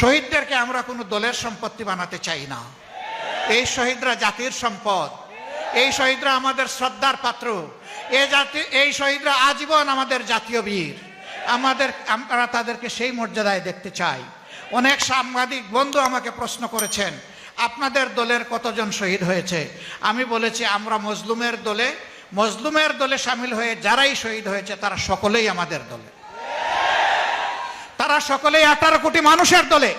শহীদদেরকে আমরা কোনো দলের সম্পত্তি বানাতে চাই না। এই শহীদরা জাতির সম্পদ। এই শহীদরা আমাদের শ্রদ্ধার পাত্র। এ জাতি, এই শহীদরা আজীবন আমাদের জাতীয় বীর। আমাদের, আমরা তাদেরকে সেই মর্যাদায় দেখতে চাই। অনেক সাংবাদিক বন্ধু আমাকে প্রশ্ন করেছেন, আপনাদের দলের কতজন শহীদ হয়েছে? আমি বলেছি, আমরা মজলুমের দলে মজলুমের দলে সামিল হয়ে যারাই শহীদ হয়েছে, তারা সকলেই আমাদের দলে। তারা সকলেই আঠারো কোটি মানুষের দলে।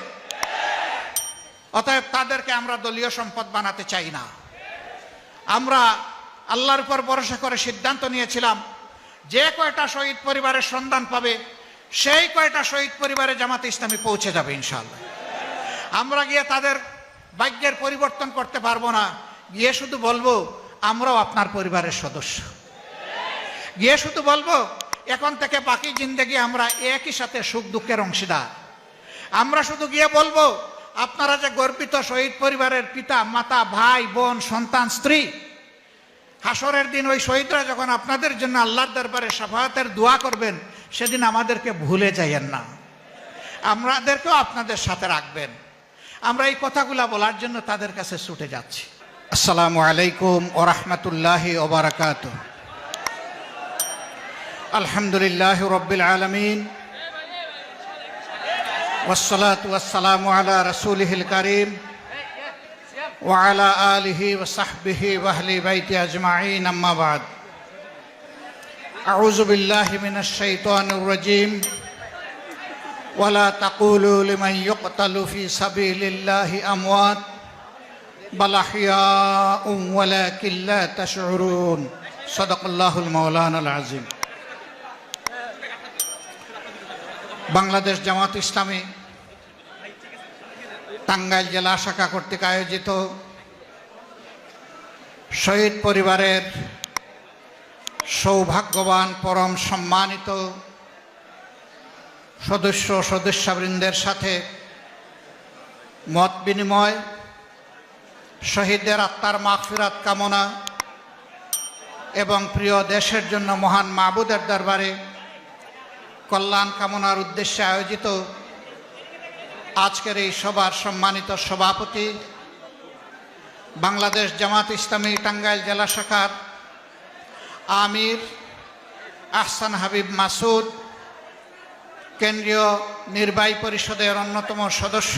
অতএব তাদেরকে আমরা দলীয় সম্পদ বানাতে চাই না। আমরা আল্লাহর উপর ভরসা করে সিদ্ধান্ত নিয়েছিলাম, যে কয়টা শহীদ পরিবারের সন্ধান পাবে, সেই কয়টা শহীদ পরিবারে জামাতে ইসলামী পৌঁছে যাবে ইনশাল্লাহ আমরা গিয়ে তাদের ভাগ্যের পরিবর্তন করতে পারব না। গিয়ে শুধু বলব, আমরাও আপনার পরিবারের সদস্য। গিয়ে শুধু বলব এখন থেকে বাকি জিন্দগি আমরা একই সাথে সুখ দুঃখের অংশীদার। আমরা শুধু গিয়ে বলব, আপনারা যে গর্বিত শহীদ পরিবারের পিতা, মাতা, ভাই, বোন, সন্তান, স্ত্রী, হাসরের দিন ওই শহীদরা যখন আপনাদের জন্য আল্লাহর দরবারে সাফায়াতের দোয়া করবেন, সেদিন আমাদেরকে ভুলে যাইয়েন না। আমাদেরকেও আপনাদের সাথে রাখবেন। আমরা এই কথাগুলা বলার জন্য তাদের কাছে ছুটে যাচ্ছি। আসসালামু আলাইকুম ও রহমতুল্লাহি الحمد لله رب العالمين. والصلاة والسلام على رسوله الكريم وعلى آله وصحبه وأهل بيته أجمعين أما بعد. أعوذ بالله من الشيطان الرجيم. ولا تقولوا لمن يقتل في سبيل الله أموات بل أحياء ولكن لا تشعرون. صدق الله المولان العظيم. বাংলাদেশ জামাত ইসলামী টাঙ্গাইল জেলা শাখা কর্তৃক আয়োজিত শহীদ পরিবারের সৌভাগ্যবান, পরম সম্মানিত সদস্য সদস্যবৃন্দের সাথে মত বিনিময় শহীদদের আত্মার মাগফিরাত কামনা এবং প্রিয় দেশের জন্য মহান মাহবুদের দরবারে কল্যাণ কামনার উদ্দেশ্যে আয়োজিত আজকের এই সভার সম্মানিত সভাপতি বাংলাদেশ জামাত ইসলামী টাঙ্গাইল জেলা শাখার আমির আহসান হাবিব মাসুদ, কেন্দ্রীয় নির্বাহী পরিষদের অন্যতম সদস্য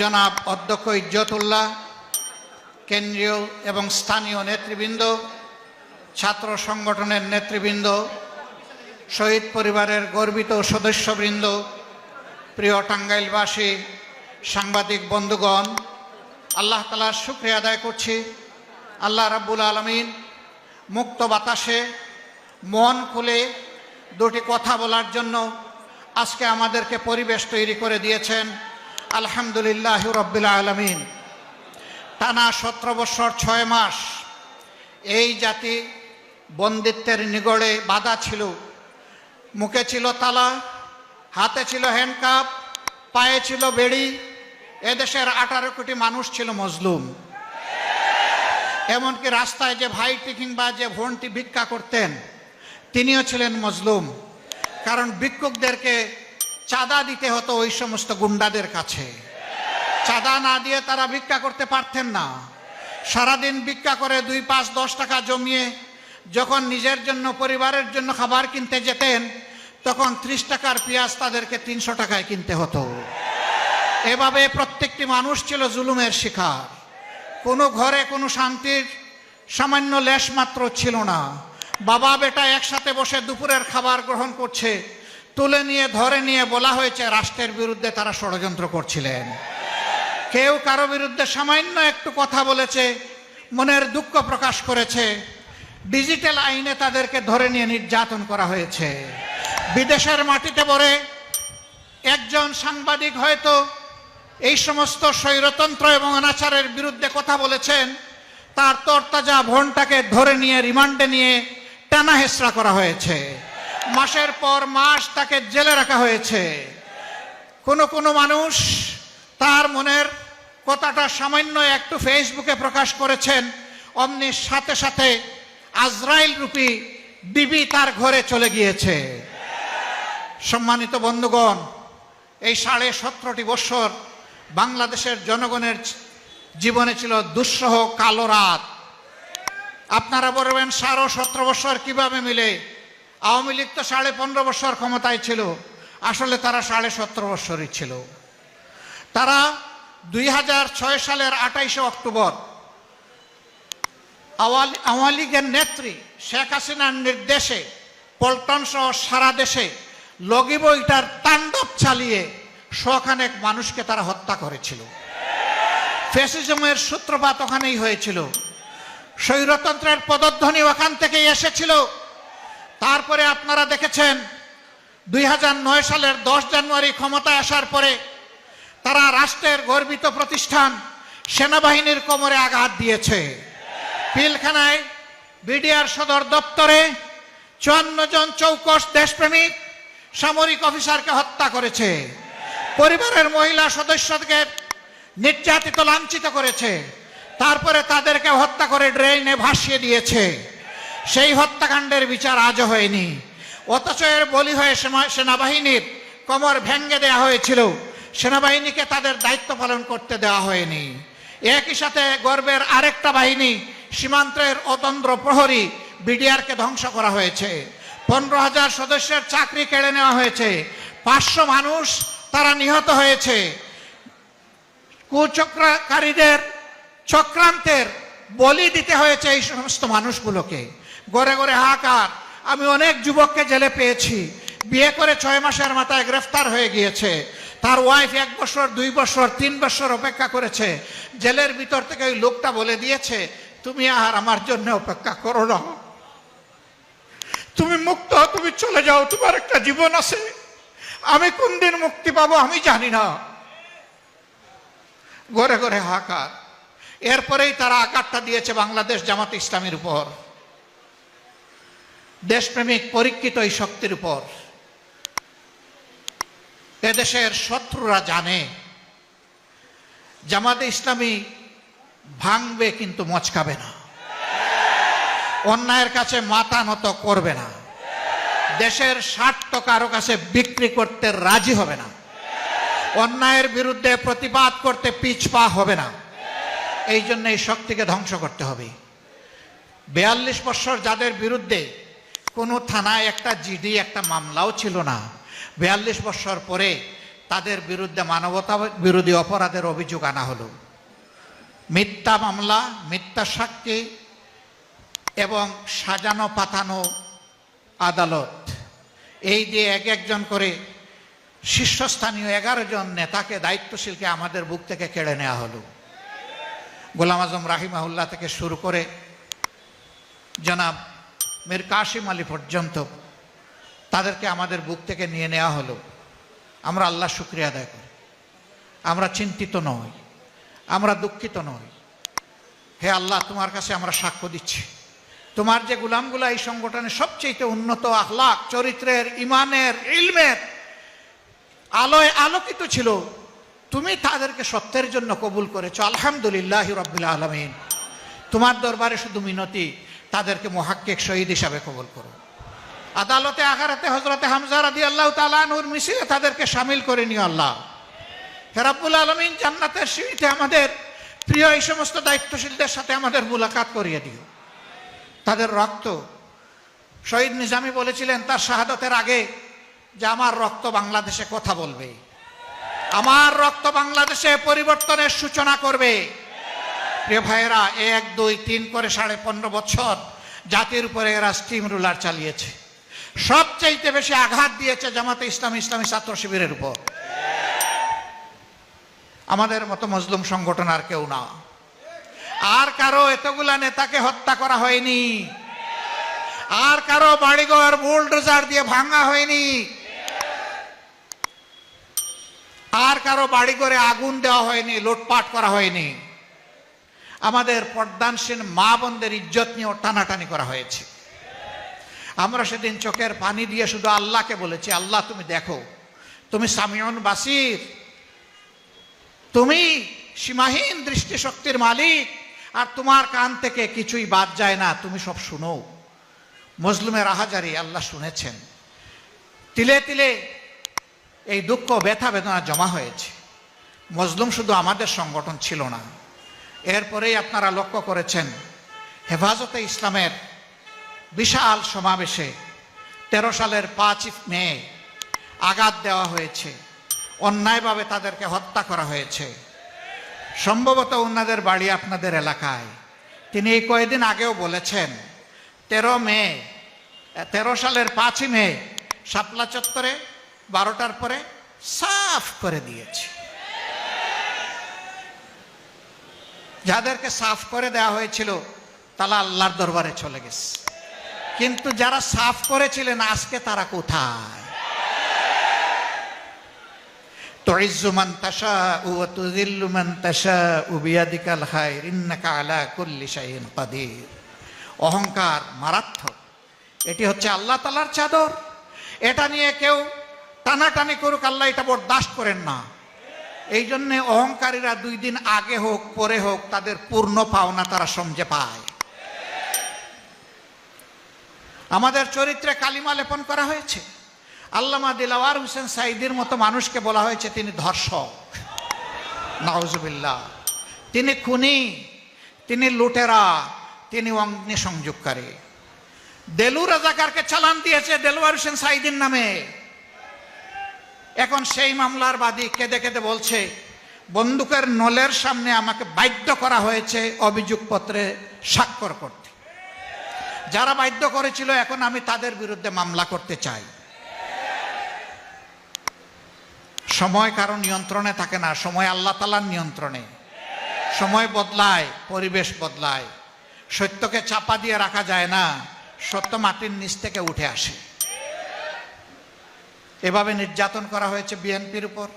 জনাব অধ্যক্ষ ইজ্জতুল্লাহ কেন্দ্রীয় এবং স্থানীয় নেতৃবৃন্দ, ছাত্র সংগঠনের নেতৃবৃন্দ শহীদ পরিবারের গর্বিত সদস্যবৃন্দ, প্রিয় টাঙ্গাইলবাসী, সাংবাদিক বন্ধুগণ, আল্লাহ তালার শুক্রিয়া আদায় করছি। আল্লাহ রাব্বুল আলমিন মুক্ত বাতাসে, মন খুলে দুটি কথা বলার জন্য আজকে আমাদেরকে পরিবেশ তৈরি করে দিয়েছেন। আলহামদুলিল্লাহ রব্বিল আলমিন। টানা সতেরো বৎসর ছয় মাস এই জাতি বন্দিত্বের নিগড়ে বাধা ছিল। মুখে ছিল তালা, হাতে ছিল হ্যান্ডকাপ পায়ে ছিল বেড়ি। এদেশের আঠারো কোটি মানুষ ছিল মজলুম। এমনকি রাস্তায় যে ভাইটি কিংবা যে ভনটি ভিক্ষা করতেন, তিনিও ছিলেন মজলুম। কারণ ভিক্ষুকদেরকে চাঁদা দিতে হতো ওই সমস্ত গুন্ডাদের কাছে। চাঁদা না দিয়ে তারা ভিক্ষা করতে পারতেন না। সারাদিন ভিক্ষা করে দুই পাঁচ দশ টাকা জমিয়ে যখন নিজের জন্য, পরিবারের জন্য খাবার কিনতে যেতেন তখন ত্রিশ টাকার পেঁয়াজ তাদেরকে তিনশো টাকায় কিনতে হতো। এভাবে প্রত্যেকটি মানুষ ছিল জুলুমের শিকার। কোনো ঘরে কোনো শান্তির সামান্য লেশ মাত্র ছিল না। বাবা বেটা একসাথে বসে দুপুরের খাবার গ্রহণ করছে। তুলে নিয়ে, ধরে নিয়ে বলা হয়েছে রাষ্ট্রের বিরুদ্ধে তারা ষড়যন্ত্র করছিলেন। কেউ কারও বিরুদ্ধে সামান্য একটু কথা বলেছে, মনের দুঃখ প্রকাশ করেছে। ডিজিটাল আইনে তাদেরকে ধরে নিয়ে নির্যাতন করা হয়েছে। বিদেশের মাটিতে পড়ে একজন সাংবাদিক হয়তো এই সমস্ত স্বৈরতন্ত্র এবং অনাচারের বিরুদ্ধে কথা বলেছেন, তার তরতাজা ভনটাকে ধরে নিয়ে, রিমান্ডে নিয়ে টানা হেসরা করা হয়েছে। মাসের পর মাস তাকে জেলে রাখা হয়েছে। কোনো কোনো মানুষ তার মনের কথাটা সামান্য একটু ফেসবুকে প্রকাশ করেছেন, অমনি সাথে সাথে আজরাইল রূপী বিবি তার ঘরে চলে গিয়েছে। সম্মানিত বন্ধুগণ, এই সাড়ে সতেরোটি বৎসর বাংলাদেশের জনগণের জীবনে ছিল দুঃসহ কালো রাত। আপনারা বলবেন, সাড়ে সতেরো বছর কীভাবে মিলে? আওয়ামী লীগ তো সাড়ে পনেরো বছর ক্ষমতায় ছিল, আসলে তারা সাড়ে সতেরো বছরই ছিল। তারা দুই ছয় সালের আঠাইশে অক্টোবর আওয়ামী লীগের নেত্রী শেখ হাসিনার নির্দেশে পল্টন সহ সারা দেশে লগি বইটার তাণ্ডব চালিয়ে শখানেক মানুষকে তারা হত্যা করেছিল। ফ্যাসিজমের সূত্রপাত ওখানেই হয়েছিল। স্বৈরতন্ত্রের পদধ্বনি ওখান থেকেই এসেছিল। তারপরে আপনারা দেখেছেন, দুই হাজার নয় সালের দশ জানুয়ারি ক্ষমতায় আসার পরে তারা রাষ্ট্রের গর্বিত প্রতিষ্ঠান সেনাবাহিনীর কোমরে আঘাত দিয়েছে। পিলখানায় বিডিআর সদর দপ্তরে চুয়ান্ন জন চৌকস দেশপ্রেমিক সামরিক অফিসারকে হত্যা করেছে। পরিবারের মহিলা সদস্যকে নির্যাতিত, লাঞ্ছিত করেছে। তারপরে তাদেরকে হত্যা করে ড্রেনে ভাসিয়ে দিয়েছে। সেই হত্যাকাণ্ডের বিচার আজও হয়নি। অথচ এর বলি হয়ে সেনা- সেনাবাহিনীর কোমর ভেঙ্গে দেওয়া হয়েছিল। সেনাবাহিনীকে তাদের দায়িত্ব পালন করতে দেওয়া হয়নি। একই সাথে গর্বের আরেকটা বাহিনী সীমান্তের অতন্ত্র প্রহরী বিডিআরকে ধ্বংস করা হয়েছে। পনেরো হাজার সদস্যের চাকরি কেড়ে নেওয়া হয়েছে। পাঁচশো মানুষ তারা নিহত হয়েছে। কুচক্রকারীদের চক্রান্তের বলি দিতে হয়েছে এই সমস্ত মানুষগুলোকে। গড়ে গড়ে হাহাকার। আমি অনেক যুবককে জেলে পেয়েছি। বিয়ে করে ছয় মাসের মাথায় গ্রেফতার হয়ে গিয়েছে। তার ওয়াইফ এক বছর, দুই বছর, তিন বছর অপেক্ষা করেছে। জেলের ভিতর থেকে ওই লোকটা বলে দিয়েছে, তুমি আর আমার জন্য অপেক্ষা করো না। তুমি মুক্ত তুমি চলে যাও, তোমার একটা জীবন আছে। আমি কোন দিন মুক্তি পাবো আমি জানি না। গড়ে গড়ে হাহাকার। এরপরেই তারা আকারটা দিয়েছে বাংলাদেশ জামাত ইসলামের উপর। দেশপ্রেমিক পরীক্ষিত এই শক্তির উপর। এদেশের শত্রুরা জানে, জামাতে ইসলামী ভাঙবে কিন্তু মচকাবে না। অন্যায়ের কাছে মাথা নত করবে না। দেশের স্বার্থ কারও কাছে বিক্রি করতে রাজি হবে না। অন্যায়ের বিরুদ্ধে প্রতিবাদ করতে পিছপা হবে না। এই জন্য এই শক্তিকে ধ্বংস করতে হবে। বেয়াল্লিশ বছর যাদের বিরুদ্ধে কোনো থানায় একটা জিডি, একটা মামলাও ছিল না, বেয়াল্লিশ বছর পরে তাদের বিরুদ্ধে মানবতা বিরোধী অপরাধের অভিযোগ আনা হলো। মিথ্যা মামলা, মিথ্যা সাক্ষী এবং সাজানো পাতানো আদালত। এই দিয়ে এক একজন করে শীর্ষস্থানীয় এগারো জন নেতাকে দায়িত্বশীলকে আমাদের বুক থেকে কেড়ে নেওয়া হলো। গোলাম আজম রাহিমাহুল্লাহ থেকে শুরু করে জনাব মীর কাশিম আলী পর্যন্ত তাদেরকে আমাদের বুক থেকে নিয়ে নেওয়া হলো। আমরা আল্লাহ শুক্রিয়া আদায় করি। আমরা চিন্তিত নই। আমরা দুঃখিত নই। হে আল্লাহ, তোমার কাছে আমরা সাক্ষ্য দিচ্ছি। তোমার যে গুলামগুলা এই সংগঠনে সবচেয়ে উন্নত আখলাক, চরিত্রের, ইমানের, ইলমের আলোয় আলোকিত ছিল, তুমি তাদেরকে সত্যের জন্য কবুল করেছ। আলহামদুলিল্লাহ রব্বুল আলমিন। তোমার দরবারে শুধু মিনতি, তাদেরকে মহাক্কেক শহীদ হিসাবে কবুল করো। আদালতে আগারাতে হজরতে হামজা রাদি আল্লাহ তালানুর মিছিলে তাদেরকে সামিল করে নিও আল্লাহ। হেরাবুল আলমিন, জান্নাতের সিঁড়িতে আমাদের প্রিয় এই সমস্ত দায়িত্বশীলদের সাথে আমাদের মুলাকাত করিয়ে দিও। তাদের রক্ত। শহীদ নিজামী বলেছিলেন, তার শাহাদতের আগে যে আমার রক্ত বাংলাদেশে কথা বলবে। আমার রক্ত বাংলাদেশে পরিবর্তনের সূচনা করবে। প্রিয় ভাইয়েরা, এক, দুই, তিন করে সাড়ে পনেরো বছর জাতির উপরে এরা স্টিম রুলার চালিয়েছে। সবচাইতে বেশি আঘাত দিয়েছে জামাতে ইসলাম ইসলামী ছাত্র শিবিরের উপর। আমাদের মতো মজলুম সংগঠন আর কেউ না। আর কারও এতগুলা নেতাকে হত্যা করা হয়নি। আর কারও বাড়িঘর বুলডোজার দিয়ে ভাঙা হয়নি। আর কারও বাড়ি করে আগুন দেওয়া হয়নি, লুটপাট করা হয়নি। আমাদের পর্দানসীন মা বোনদের ইজ্জত নিয়ে টানাটানি করা হয়েছে। আমরা সেদিন চোখের পানি দিয়ে শুধু আল্লাহকে বলেছি, আল্লাহ, তুমি দেখো, তুমি সামিয়ন বাসির, তুমি সীমাহীন দৃষ্টিশক্তির মালিক আর তোমার কান থেকে কিছুই বাদ যায় না, তুমি সব শুনো। মজলুমের আহাজারি আল্লাহ শুনেছেন। তিলে তিলে এই দুঃখ, ব্যথা, বেদনা জমা হয়েছে। মজলুম শুধু আমাদের সংগঠন ছিল না। এরপরেই আপনারা লক্ষ্য করেছেন, হেফাজতে ইসলামের বিশাল সমাবেশে তেরো সালের পাঁচ মে আঘাত দেওয়া হয়েছে। অন্যায়ভাবে তাদেরকে হত্যা করা হয়েছে। সম্ভবত ওনাদের বাড়ি আপনাদের এলাকায়। তিনি এই কয়েকদিন আগেও বলেছেন, তেরো মে, তেরো সালের পাঁচই মে শাপলা চত্বরে বারোটার পরে সাফ করে দিয়েছে। যাদেরকে সাফ করে দেওয়া হয়েছিল, তারা আল্লাহর দরবারে চলে গেছে। কিন্তু যারা সাফ করেছিলেন, আজকে তারা কোথায়? تعز من تشاء وتذل من تشاء بيدك الخير إنك على كل شيء قدير অহংকার মারাত্মক এটি হচ্ছে আল্লাহ তালার চাদর এটা নিয়ে কেউ টানাটানি করুক আল্লাহ এটা বরদাস্ত করেন না এই জন্যে অহংকারীরা দুই দিন আগে হোক পরে হোক তাদের পূর্ণ পাওনা তারা সমঝে পায় আমাদের চরিত্রে কালিমা লেপন করা হয়েছে আল্লামা দিলাওয়ার হোসেন সাইদির মতো মানুষকে বলা হয়েছে তিনি ধর্ষক। নাউজুবিল্লাহ। তিনি খুনি, তিনি লুটেরা, তিনি অগ্নি সংযোগকারী দেলু রাজাকারকে চালান দিয়েছে দেলোয়ার হোসেন সাইদির নামে। এখন সেই মামলার বাদী কেঁদে কেঁদে বলছে, বন্দুকের নলের সামনে আমাকে বাধ্য করা হয়েছে অভিযোগপত্রে স্বাক্ষর করতে। যারা বাধ্য করেছিল এখন আমি তাদের বিরুদ্ধে মামলা করতে চাই। সময় কারও নিয়ন্ত্রণে থাকে না, সময় আল্লাহ তালার নিয়ন্ত্রণে। সময় বদলায়, পরিবেশ বদলায়। সত্যকে চাপা দিয়ে রাখা যায় না, সত্য মাটির নিচ থেকে উঠে আসে। এভাবে নির্যাতন করা হয়েছে বিএনপির উপর।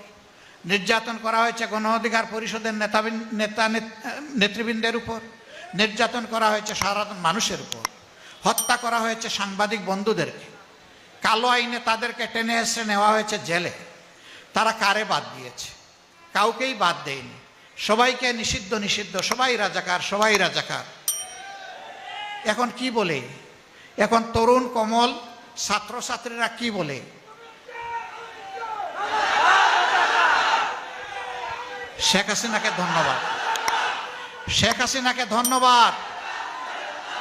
নির্যাতন করা হয়েছে গণ অধিকার পরিষদের নেতা নেতা, নেতৃবৃন্দের উপর। নির্যাতন করা হয়েছে সাধারণ মানুষের উপর। হত্যা করা হয়েছে সাংবাদিক বন্ধুদেরকে। কালো আইনে তাদেরকে টেনে এসে নেওয়া হয়েছে জেলে। তারা কারে বাদ দিয়েছে? কাউকেই বাদ দেয়নি। সবাইকে নিষিদ্ধ নিষিদ্ধ, সবাই রাজাকার সবাই রাজাকার। এখন কি বলে? এখন তরুণ, কমল ছাত্রছাত্রীরা কি বলে? শেখ হাসিনাকে ধন্যবাদ। শেখ হাসিনাকে ধন্যবাদ।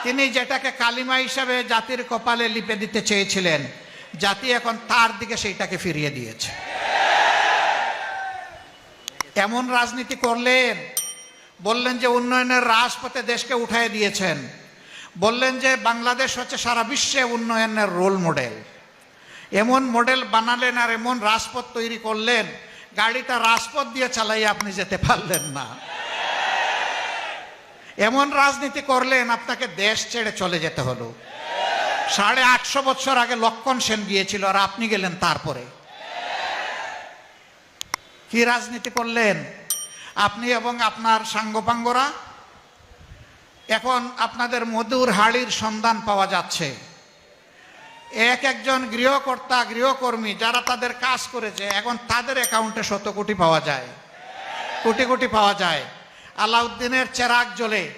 তিনি যেটাকে কালিমা হিসাবে জাতির কপালে লিপে দিতে চেয়েছিলেন, জাতি এখন তার দিকে সেইটাকে ফিরিয়ে দিয়েছে। এমন রাজনীতি করলেন? বললেন যে উন্নয়নের রাজপথে দেশকে উঠাই দিয়েছেন। বললেন যে বাংলাদেশ হচ্ছে সারা বিশ্বে উন্নয়নের রোল মডেল এমন মডেল বানালেন আর এমন রাজপথ তৈরি করলেন, গাড়িটা রাজপথ দিয়ে চালাই আপনি যেতে পারলেন না। এমন রাজনীতি করলেন, আপনাকে দেশ ছেড়ে চলে যেতে হলো। সাড়ে আটশো বছর আগে লক্ষণ সেন গিয়েছিল আর আপনি গেলেন তারপরে। কি রাজনীতি করলেন? আপনি এবং আপনার সাঙ্গপাঙ্গরা? এখন আপনাদের মধুর হাড়ির সন্ধান পাওয়া যাচ্ছে। এক একজন গৃহকর্তা, গৃহকর্মী যারা তাদের কাজ করেছে, এখন তাদের অ্যাকাউন্টে শত কোটি পাওয়া যায়। কোটি কোটি পাওয়া যায়। আলাউদ্দিনের চেরাগ জ্বলে।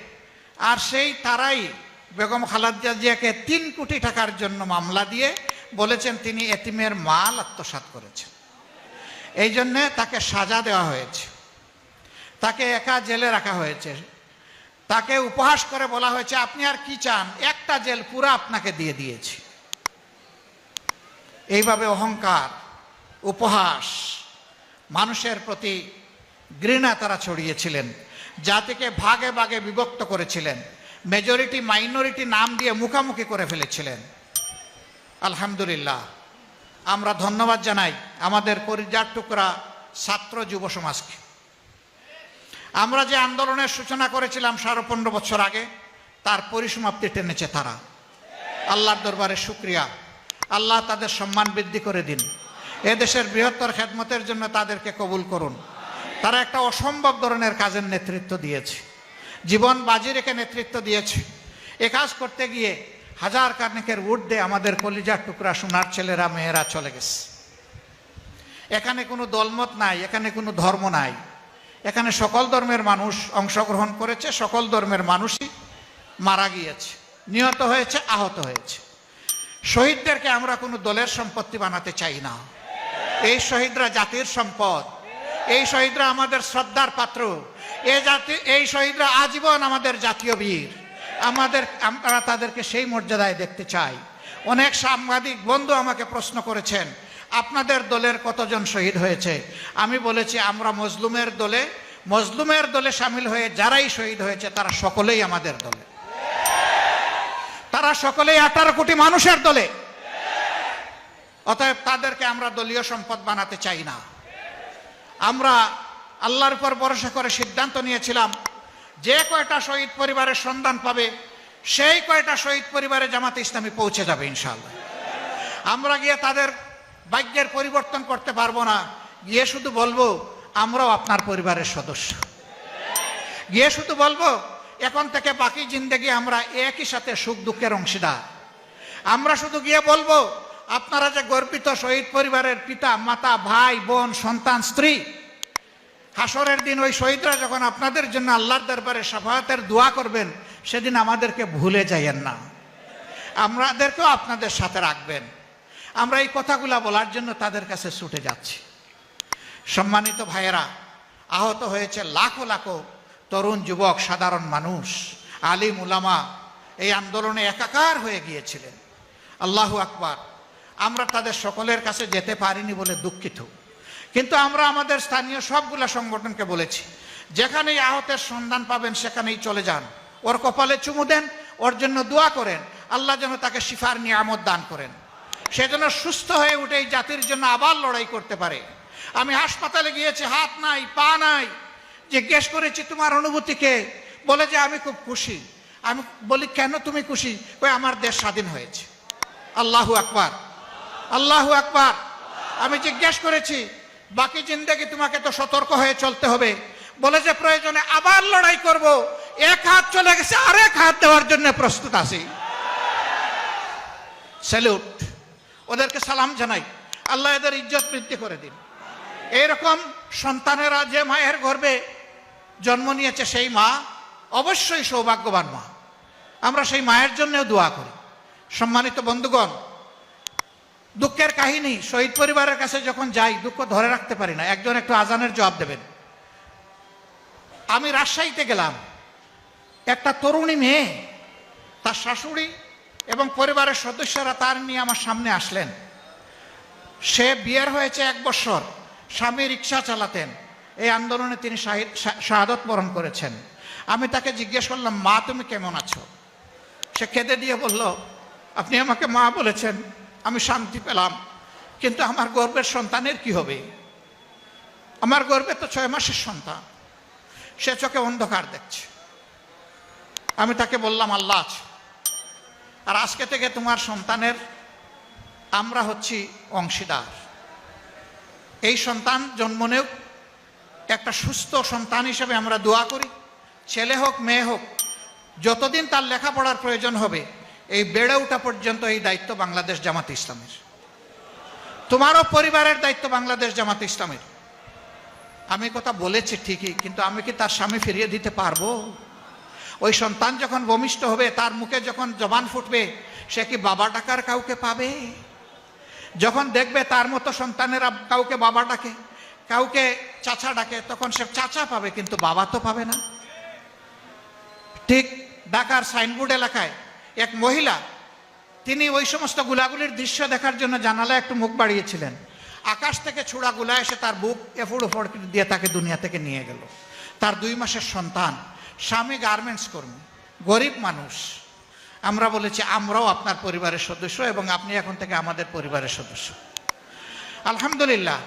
আর সেই তারাই বেগম খালাদিয়া জিয়াকে তিন কোটি টাকার জন্য মামলা দিয়ে বলেছেন তিনি এতিমের মাল আত্মসাৎ করেছেন। এই জন্যে তাকে সাজা দেওয়া হয়েছে। তাকে একা জেলে রাখা হয়েছে। তাকে উপহাস করে বলা হয়েছে, আপনি আর কি চান? একটা জেল পুরো আপনাকে দিয়ে দিয়েছি। এইভাবে অহংকার, উপহাস, মানুষের প্রতি ঘৃণা তারা ছড়িয়েছিলেন। জাতিকে ভাগে ভাগে বিভক্ত করেছিলেন। মেজরিটি মাইনরিটি নাম দিয়ে মুখামুখি করে ফেলেছিলেন। আলহামদুলিল্লাহ। আমরা ধন্যবাদ জানাই আমাদের পরিজার টুকরা ছাত্র যুব সমাজকে। আমরা যে আন্দোলনের সূচনা করেছিলাম সাড়ে পনেরো বছর আগে, তার পরিসমাপ্তি টেনেছে তারা। আল্লাহর দরবারে শুক্রিয়া। আল্লাহ তাদের সম্মান বৃদ্ধি করে দিন। এদেশের বৃহত্তর খেদমতের জন্য তাদেরকে কবুল করুন। তারা একটা অসম্ভব ধরনের কাজের নেতৃত্ব দিয়েছে। জীবন বাজি রেখে নেতৃত্ব দিয়েছে। এ কাজ করতে গিয়ে হাজার কার্নিকের উর্ধে আমাদের কলিজার টুকরা সোনার ছেলেরা, মেয়েরা চলে গেছে। এখানে কোনো দলমত নাই, এখানে কোনো ধর্ম নাই। এখানে সকল ধর্মের মানুষ অংশগ্রহণ করেছে, সকল ধর্মের মানুষই মারা গিয়েছে, নিহত হয়েছে, আহত হয়েছে। শহীদদেরকে আমরা কোনো দলের সম্পত্তি বানাতে চাই না। এই শহীদরা জাতির সম্পদ, এই শহীদরা আমাদের শ্রদ্ধার পাত্র, এই জাতি, এই শহীদরা আজীবন আমাদের জাতীয় বীর। আমাদের, আমরা তাদেরকে সেই মর্যাদায় দেখতে চাই। অনেক সাংবাদিক বন্ধু আমাকে প্রশ্ন করেছেন, আপনাদের দলের কতজন শহীদ হয়েছে? আমি বলেছি, আমরা মজলুমের দলে মজলুমের দলে সামিল হয়ে যারাই শহীদ হয়েছে, তারা সকলেই আমাদের দলে। তারা সকলেই আঠারো কোটি মানুষের দলে। অতএব তাদেরকে আমরা দলীয় সম্পদ বানাতে চাই না। আমরা আল্লাহর উপর ভরসা করে সিদ্ধান্ত নিয়েছিলাম যে কয়টা শহীদ পরিবারের সন্ধান পাবে, সেই কয়টা শহীদ পরিবারে জামাতে ইসলামী পৌঁছে যাবে ইনশাল্লাহ আমরা গিয়ে তাদের ভাগ্যের পরিবর্তন করতে পারব না। গিয়ে শুধু বলব, আমরাও আপনার পরিবারের সদস্য। গিয়ে শুধু বলব, এখন থেকে বাকি জিন্দেগি আমরা একই সাথে সুখ দুঃখের অংশীদার। আমরা শুধু গিয়ে বলব, আপনারা যে গর্বিত শহীদ পরিবারের পিতা, মাতা, ভাই, বোন, সন্তান, স্ত্রী হাসরের দিন ওই শহীদরা যখন আপনাদের জন্য আল্লাহর দরবারে সাফায়াতের দোয়া করবেন, সেদিন আমাদেরকে ভুলে যাইয়েন না। আমাদেরকেও আপনাদের সাথে রাখবেন। আমরা এই কথাগুলা বলার জন্য তাদের কাছে ছুটে যাচ্ছি। সম্মানিত ভাইয়েরা, আহত হয়েছে লাখো লাখো তরুণ যুবক, সাধারণ মানুষ, আলিম উলামা এই আন্দোলনে একাকার হয়ে গিয়েছিলেন। আল্লাহু আকবার। আমরা তাদের সকলের কাছে যেতে পারিনি বলে দুঃখিত। কিন্তু আমরা আমাদের স্থানীয় সবগুলা সংগঠনকে বলেছি। যেখানেই আহতের সন্ধান পাবেন, সেখানেই চলে যান। ওর কপালে চুমু দেন, ওর জন্য দোয়া করেন। আল্লাহ যেন তাকে শিফার নিয়ামত দান করেন। সে যেন সুস্থ হয়ে উঠে এই জাতির জন্য আবার লড়াই করতে পারে। আমি হাসপাতালে গিয়েছি, হাত নাই, পা নাই। জিজ্ঞেস করেছি, তোমার অনুভূতিকে বলে যে, আমি খুব খুশি। আমি বলি, কেন তুমি খুশি? ওই আমার দেশ স্বাধীন হয়েছে। আল্লাহু আকবার। আল্লাহু আকবার। আমি জিজ্ঞেস করেছি বাকি জিন্দেগি তোমাকে তো সতর্ক হয়ে চলতে হবে। বলে যে প্রয়োজনে আবার লড়াই করব। এক হাত চলে গেছে, আরেক হাত দেওয়ার জন্য প্রস্তুত আছি। স্যালুট। ওদেরকে সালাম জানাই। আল্লাহ এদের ইজ্জত বৃদ্ধি করে দিন। এইরকম সন্তানেরা যে মায়ের গর্বে জন্ম নিয়েছে সেই মা অবশ্যই সৌভাগ্যবান মা। আমরা সেই মায়ের জন্যও দোয়া করি। সম্মানিত বন্ধুগণ দুঃখের কাহিনী, শহীদ পরিবারের কাছে যখন যাই, দুঃখ ধরে রাখতে পারি না। একজন একটু আজানের জবাব দেবেন। আমি রাজশাহীতে গেলাম। একটা তরুণী মেয়ে, তার শাশুড়ি এবং পরিবারের সদস্যরা তার নিয়ে আমার সামনে আসলেন। সে বিয়ের হয়েছে এক বছর, স্বামী রিক্সা চালাতেন। এই আন্দোলনে তিনি শাহাদত বরণ করেছেন। আমি তাকে জিজ্ঞেস করলাম, মা, তুমি কেমন আছো? সে কেঁদে দিয়ে বলল, আপনি আমাকে মা বলেছেন। আমি শান্তি পেলাম। কিন্তু আমার গর্বের সন্তানের কি হবে? আমার গর্বে তো ছয় মাসের সন্তান। সে চোখে অন্ধকার দেখছে। আমি তাকে বললাম, আল্লাহ আছে। আর আজকে থেকে তোমার সন্তানের আমরা হচ্ছি অংশীদার। এই সন্তান জন্ম নেও। একটা সুস্থ সন্তান হিসেবে আমরা দোয়া করি। ছেলে হোক, মেয়ে হোক, যতদিন তার লেখাপড়ার প্রয়োজন হবে এই বেড়ে ওঠা পর্যন্ত এই দায়িত্ব বাংলাদেশ জামাত ইসলামের। তোমারও পরিবারের দায়িত্ব বাংলাদেশ জামাত ইসলামের। আমি কথা বলেছি ঠিকই, কিন্তু আমি কি তার স্বামী ফিরিয়ে দিতে পারব? ওই সন্তান যখন ভূমিষ্ঠ হবে, তার মুখে যখন জবান ফুটবে, সে কি বাবা ডাকার কাউকে পাবে? যখন দেখবে তার মতো সন্তানেরা কাউকে বাবা ডাকে, কাউকে চাচা ডাকে, তখন সে চাচা পাবে, কিন্তু বাবা তো পাবে না। ঠিক ঢাকার সাইনবোর্ড এলাকায় এক মহিলা, তিনি ওই সমস্ত গুলাগুলির দৃশ্য দেখার জন্য জানালা একটু মুখ বাড়িয়েছিলেন। আকাশ থেকে ছোড়া গুলা এসে তার বুক এফুড় উফড় দিয়ে তাকে দুনিয়া থেকে নিয়ে গেল। তার দুই মাসের সন্তান, স্বামী গার্মেন্টস কর্মী, গরিব মানুষ। আমরা বলেছি, আমরাও আপনার পরিবারের সদস্য এবং আপনি এখন থেকে আমাদের পরিবারের সদস্য। আলহামদুলিল্লাহ,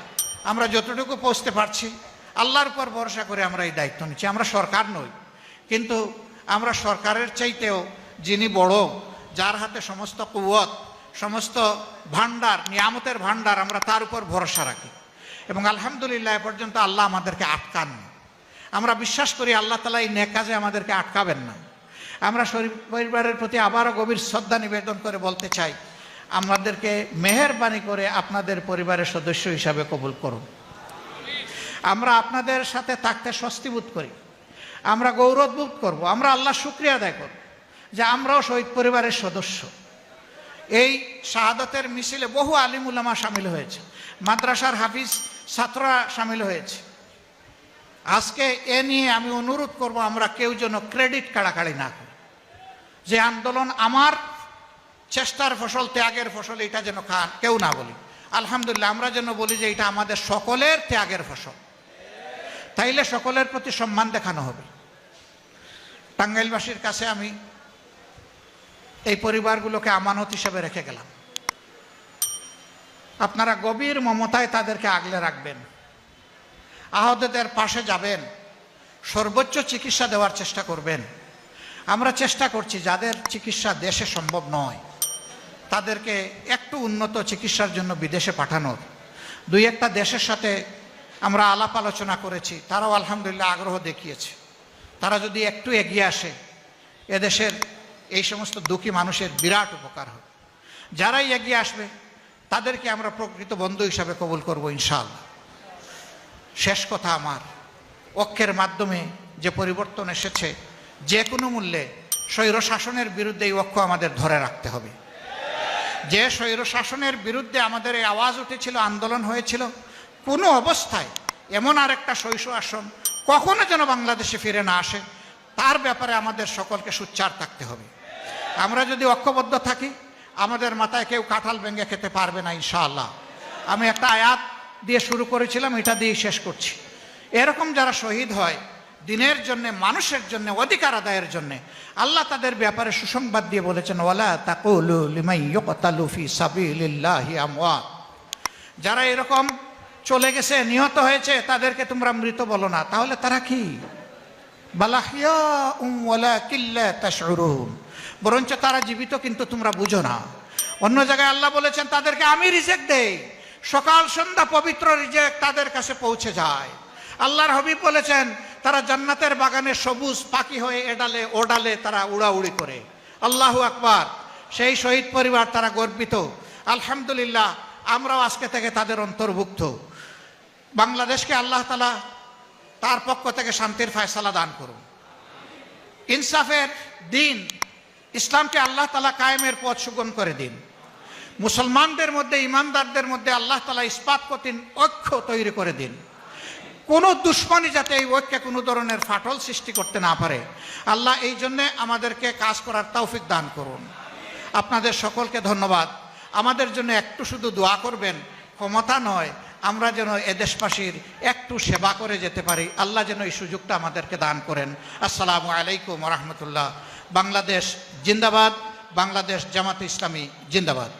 আমরা যতটুকু পৌঁছতে পারছি, আল্লাহর উপর ভরসা করে আমরা এই দায়িত্ব নিচ্ছি। আমরা সরকার নই, কিন্তু আমরা সরকারের চাইতেও যিনি বড়, যার হাতে সমস্ত কুয়ত সমস্ত ভান্ডার নিয়ামতের ভান্ডার আমরা তার উপর ভরসা রাখি। এবং আলহামদুলিল্লাহ এ পর্যন্ত আল্লাহ আমাদেরকে আটকান আমরা বিশ্বাস করি আল্লাহ তালা এই নে কাজে আমাদেরকে আটকাবেন না। আমরা পরিবারের প্রতি আবারও গভীর শ্রদ্ধা নিবেদন করে বলতে চাই, আমাদেরকে মেহেরবানি করে আপনাদের পরিবারের সদস্য হিসাবে কবুল করুন। আমরা আপনাদের সাথে থাকতে স্বস্তি বোধ করি। আমরা গৌরববোধ করব। আমরা আল্লাহ শুক্রিয়া আদায় করব। যে আমরাও শহীদ পরিবারের সদস্য। এই শাহাদতের মিছিলে বহু আলিমুল্লামা সামিল হয়েছে। মাদ্রাসার হাফিজ ছাত্ররা সামিল হয়েছে। আজকে এ নিয়ে আমি অনুরোধ করব, আমরা কেউ যেন ক্রেডিট কাড়াকাড়ি না করি। যে আন্দোলন আমার, চেষ্টার ফসল, ত্যাগের ফসল, এটা যেন খান কেউ না বলি। আলহামদুলিল্লাহ, আমরা যেন বলি যে এটা আমাদের সকলের ত্যাগের ফসল। তাইলে সকলের প্রতি সম্মান দেখানো হবে। টাঙ্গাইলবাসীর কাছে আমি এই পরিবারগুলোকে আমানত হিসেবে রেখে গেলাম। আপনারা গভীর মমতায় তাদেরকে আগলে রাখবেন। আহতদের পাশে যাবেন। সর্বোচ্চ চিকিৎসা দেওয়ার চেষ্টা করবেন। আমরা চেষ্টা করছি যাদের চিকিৎসা দেশে সম্ভব নয়, তাদেরকে একটু উন্নত চিকিৎসার জন্য বিদেশে পাঠানোর। দুই একটা দেশের সাথে আমরা আলাপ আলোচনা করেছি, তারাও আলহামদুলিল্লাহ আগ্রহ দেখিয়েছে। তারা যদি একটু এগিয়ে আসে, এদেশের এই সমস্ত দুঃখী মানুষের বিরাট উপকার হবে। যারাই এগিয়ে আসবে, তাদেরকে আমরা প্রকৃত বন্ধু হিসাবে কবুল করব ইনশাআল্লাহ। শেষ কথা আমার, অক্ষের মাধ্যমে যে পরিবর্তন এসেছে, যে কোনো মূল্যে স্বৈর শাসনের বিরুদ্ধে এই অক্ষ আমাদের ধরে রাখতে হবে। যে স্বৈর শাসনের বিরুদ্ধে আমাদের এই আওয়াজ উঠেছিল, আন্দোলন হয়েছিল, কোনো অবস্থায় এমন আর একটা শৈশ আসন কখনো যেন বাংলাদেশে ফিরে না আসে, তার ব্যাপারে আমাদের সকলকে সুচ্চার থাকতে হবে। আমরা যদি ঐক্যবদ্ধ থাকি, আমাদের মাথায় কেউ কাঁঠাল ভেঙে খেতে পারবে না, ইনশাআল্লাহ। আমি একটা আয়াত দিয়ে শুরু করেছিলাম, এটা দিয়ে শেষ করছি। এরকম যারা শহীদ হয়, দিনের জন্য, মানুষের জন্য, অধিকার আদায়ের জন্য, আল্লাহ তাদের ব্যাপারে সুসংবাদ দিয়ে বলেছেন, ওয়ালা যারা এরকম চলে গেছে, নিহত হয়েছে, তাদেরকে তোমরা মৃত বলো না। তাহলে তারা কি? বালাহিয়া উম ওয়ালা কিল্লা তাশউরুন। বরঞ্চ তারা জীবিত, কিন্তু তোমরা বুঝো না। অন্য জায়গায় আল্লাহ বলেছেন, তাদেরকে আমি রিজেক্ট দেই। সকাল, সন্ধ্যা পবিত্র রিজেক্ট তাদের কাছে পৌঁছে যায়। আল্লাহর হবিব বলেছেন, তারা জান্নাতের বাগানে সবুজ পাখি হয়ে এডালে, ওডালে তারা উড়াউড়ি করে। আল্লাহু আকবার। সেই শহীদ পরিবার তারা গর্বিত। আলহামদুলিল্লাহ, আমরাও আজকে থেকে তাদের অন্তর্ভুক্ত। বাংলাদেশকে আল্লাহ তালা তার পক্ষ থেকে শান্তির ফায়সালা দান করুন। ইনসাফের দিন ইসলামকে আল্লাহ তালা কায়েমের পথ সুগম করে দিন। মুসলমানদের মধ্যে, ইমানদারদের মধ্যে আল্লাহ তালা ইস্পাত কঠিন ঐক্য তৈরি করে দিন। কোনো দুশ্মনী যাতে এই ঐক্যে কোনো ধরনের ফাটল সৃষ্টি করতে না পারে। আল্লাহ এই জন্যে আমাদেরকে কাজ করার তৌফিক দান করুন। আপনাদের সকলকে ধন্যবাদ। আমাদের জন্য একটু শুধু দোয়া করবেন, ক্ষমতা নয়, আমরা যেন এদেশবাসীর একটু সেবা করে যেতে পারি। আল্লাহ যেন এই সুযোগটা আমাদেরকে দান করেন। আসসালামু আলাইকুম রহমতুল্লাহ। বাংলাদেশ জিন্দাবাদ বাংলাদেশ জামাত ইসলামী জিন্দাবাদ।